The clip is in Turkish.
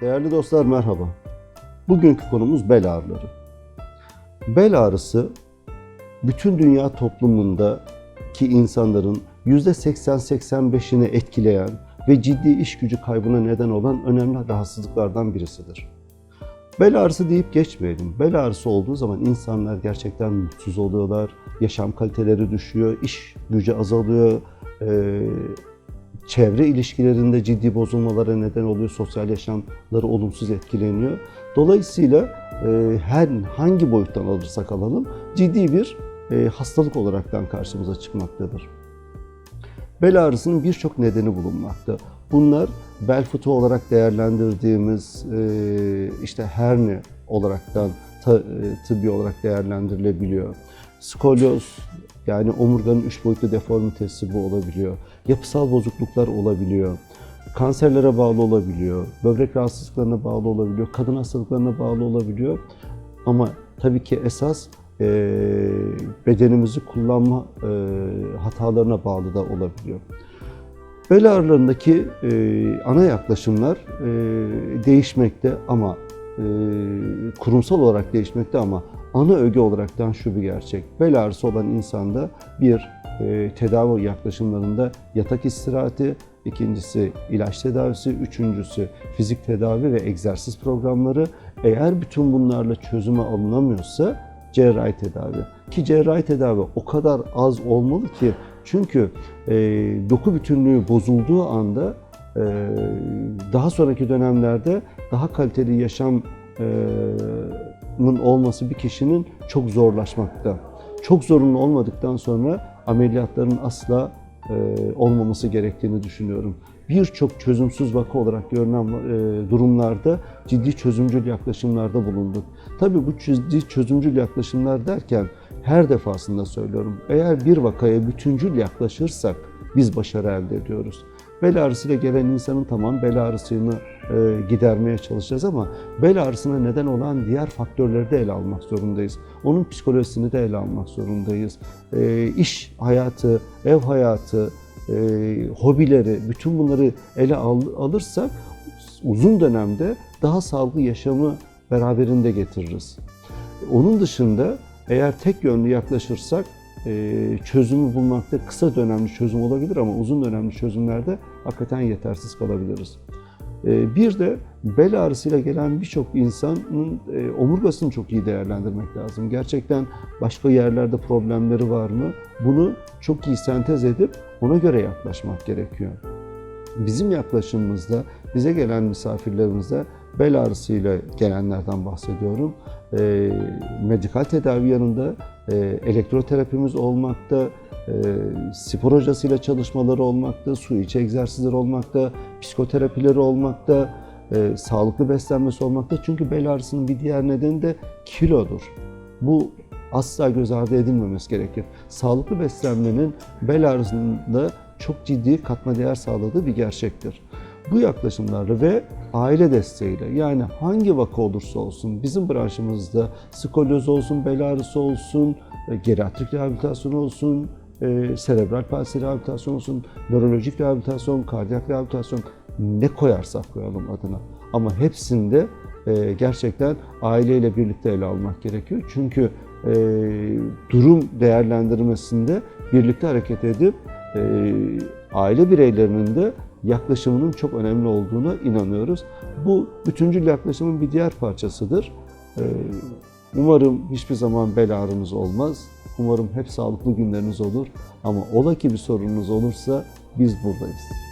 Değerli dostlar merhaba. Bugünkü konumuz bel ağrıları. Bel ağrısı bütün dünya toplumundaki insanların %80-85'ini etkileyen ve ciddi iş gücü kaybına neden olan önemli rahatsızlıklardan birisidir. Bel ağrısı deyip geçmeyelim. Bel ağrısı olduğu zaman insanlar gerçekten mutsuz oluyorlar, yaşam kaliteleri düşüyor, iş gücü azalıyor, çevre ilişkilerinde ciddi bozulmalara neden oluyor, sosyal yaşamları olumsuz etkileniyor. Dolayısıyla e, her hangi boyuttan alırsak alalım ciddi bir e, hastalık olaraktan karşımıza çıkmaktadır. Bel ağrısının birçok nedeni bulunmakta. Bunlar bel fıtığı olarak değerlendirdiğimiz e, işte hernia olaraktan ta- e, tıbbi olarak değerlendirilebiliyor. Skolyoz yani omurganın üç boyutlu deformitesi bu olabiliyor. Yapısal bozukluklar olabiliyor. Kanserlere bağlı olabiliyor. Böbrek rahatsızlıklarına bağlı olabiliyor. Kadın hastalıklarına bağlı olabiliyor. Ama tabii ki esas e, bedenimizi kullanma e, hatalarına bağlı da olabiliyor. Bel ağrılarındaki e, ana yaklaşımlar e, değişmekte ama e, kurumsal olarak değişmekte ama ana öge olaraktan şu bir gerçek. Bel ağrısı olan insanda bir e, tedavi yaklaşımlarında yatak istirahati, ikincisi ilaç tedavisi, üçüncüsü fizik tedavi ve egzersiz programları. Eğer bütün bunlarla çözüme alınamıyorsa cerrahi tedavi. Ki cerrahi tedavi o kadar az olmalı ki çünkü e, doku bütünlüğü bozulduğu anda e, daha sonraki dönemlerde daha kaliteli yaşamın olması bir kişinin çok zorlaşmakta. Çok zorunlu olmadıktan sonra ameliyatların asla e, olmaması gerektiğini düşünüyorum. Birçok çözümsüz vaka olarak görünen e, durumlarda ciddi çözümcül yaklaşımlarda bulunduk. Tabii bu ciddi çözümcül yaklaşımlar derken her defasında söylüyorum. Eğer bir vakaya bütüncül yaklaşırsak biz başarı elde ediyoruz. Bel ağrısıyla gelen insanın tamam bel ağrısını e, gidermeye çalışacağız ama bel ağrısına neden olan diğer faktörleri de ele almak zorundayız. Onun psikolojisini de ele almak zorundayız. E, iş hayatı, ev hayatı, e, hobileri, bütün bunları ele al, alırsak uzun dönemde daha sağlıklı yaşamı beraberinde getiririz. Onun dışında eğer tek yönlü yaklaşırsak çözümü bulmakta kısa dönemli çözüm olabilir ama uzun dönemli çözümlerde hakikaten yetersiz kalabiliriz. E, Bir de bel ağrısıyla gelen birçok insanın e, omurgasını çok iyi değerlendirmek lazım. Gerçekten başka yerlerde problemleri var mı? Bunu çok iyi sentez edip ona göre yaklaşmak gerekiyor. Bizim yaklaşımımızda, bize gelen misafirlerimizde bel ağrısıyla gelenlerden bahsediyorum. E, medikal tedavi yanında e, elektroterapimiz olmakta, e, spor hocasıyla çalışmaları olmakta, su içi egzersizleri olmakta, psikoterapileri olmakta, e, sağlıklı beslenmesi olmakta. Çünkü bel ağrısının bir diğer nedeni de kilodur. Bu asla göz ardı edilmemesi gerekir. Sağlıklı beslenmenin bel ağrısında çok ciddi katma değer sağladığı bir gerçektir. Bu yaklaşımlarla ve aile desteğiyle yani hangi vaka olursa olsun bizim branşımızda skolyoz olsun, bel ağrısı olsun, e, geriatrik rehabilitasyon olsun, e, serebral palsi rehabilitasyon olsun, nörolojik rehabilitasyon, kardiyak rehabilitasyon ne koyarsak koyalım adına. Ama hepsinde e, gerçekten aileyle birlikte ele almak gerekiyor. Çünkü e, durum değerlendirmesinde birlikte hareket edip e, aile bireylerinin de yaklaşımının çok önemli olduğuna inanıyoruz. Bu bütüncül yaklaşımın bir diğer parçasıdır. E, umarım hiçbir zaman bel ağrınız olmaz. Umarım hep sağlıklı günleriniz olur. Ama ola ki bir sorununuz olursa biz buradayız.